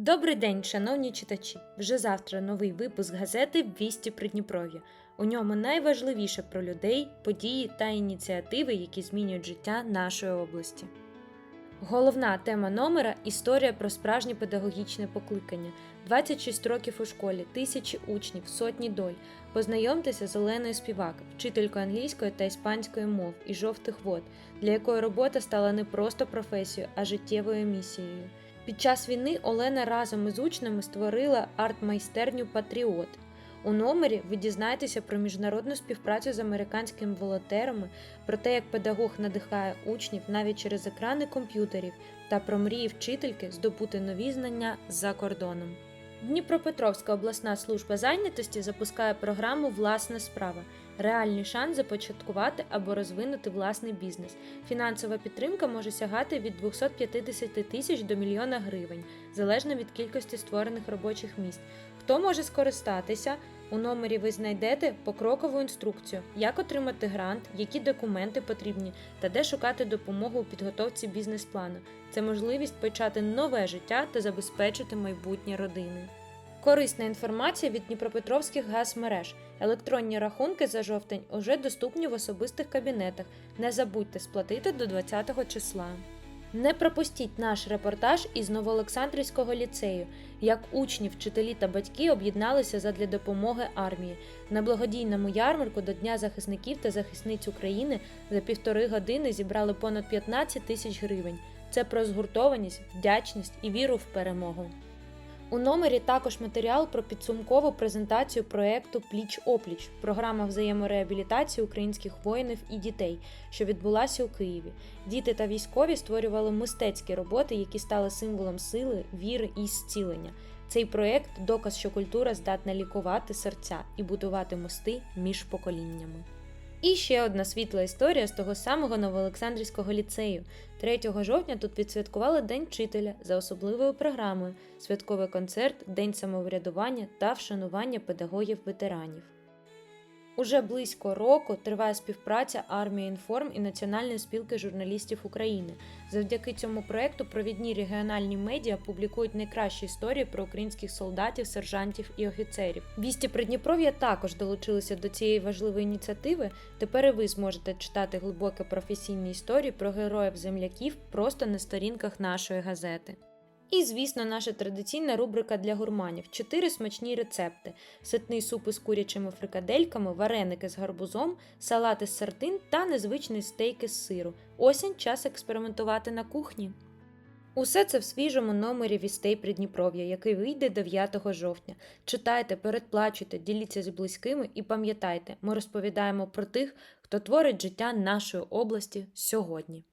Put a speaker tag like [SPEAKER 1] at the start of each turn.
[SPEAKER 1] Добрий день, шановні читачі! Вже завтра новий випуск газети «Вісті Придніпров'я». У ньому найважливіше про людей, події та ініціативи, які змінюють життя нашої області. Головна тема номера історія про справжнє педагогічне покликання. 26 років у школі, тисячі учнів, сотні доль. Познайомтеся з Оленою Співак, вчителькою англійської та іспанської мов і жовтих вод, для якої робота стала не просто професією, а життєвою місією. Під час війни Олена разом із учнями створила арт-майстерню Патріот. У номері ви дізнаєтеся про міжнародну співпрацю з американськими волонтерами, про те, як педагог надихає учнів навіть через екрани комп'ютерів, та про мрії вчительки здобути нові знання за кордоном. Дніпропетровська обласна служба зайнятості запускає програму Власна справа. Реальний шанс започаткувати або розвинути власний бізнес. Фінансова підтримка може сягати від 250 тисяч до мільйона гривень, залежно від кількості створених робочих місць. Хто може скористатися? У номері ви знайдете покрокову інструкцію, як отримати грант, які документи потрібні та де шукати допомогу у підготовці бізнес-плану. Це можливість почати нове життя та забезпечити майбутнє родини. Корисна інформація від Дніпропетровських газмереж. Електронні рахунки за жовтень уже доступні в особистих кабінетах. Не забудьте сплатити до 20 числа. Не пропустіть наш репортаж із Новоолександрівського ліцею, як учні, вчителі та батьки об'єдналися задля допомоги армії. На благодійному ярмарку до Дня захисників та захисниць України за півтори години зібрали понад 15 тисяч гривень. Це про згуртованість, вдячність і віру в перемогу. У номері також матеріал про підсумкову презентацію проєкту Пліч опліч програма взаємореабілітації українських воїнів і дітей, що відбулася у Києві. Діти та військові створювали мистецькі роботи, які стали символом сили, віри і зцілення. Цей проєкт доказ, що культура здатна лікувати серця і будувати мости між поколіннями. І ще одна світла історія з того самого Новоолександрівського ліцею. 3 жовтня тут відсвяткували День вчителя за особливою програмою, святковий концерт, День самоврядування та вшанування педагогів-ветеранів. Уже близько року триває співпраця Армія Інформ і Національної спілки журналістів України. Завдяки цьому проекту провідні регіональні медіа публікують найкращі історії про українських солдатів, сержантів і офіцерів. Вісті Придніпров'я також долучилися до цієї важливої ініціативи. Тепер і ви зможете читати глибокі професійні історії про героїв земляків просто на сторінках нашої газети. І, звісно, наша традиційна рубрика для гурманів: чотири смачні рецепти: ситний суп із курячими фрикадельками, вареники з гарбузом, салати з сардин та незвичний стейк із сиру. Осінь час експериментувати на кухні. Усе це в свіжому номері вістей Придніпров'я, який вийде 9 жовтня. Читайте, передплачуйте, діліться з близькими і пам'ятайте, ми розповідаємо про тих, хто творить життя нашої області сьогодні.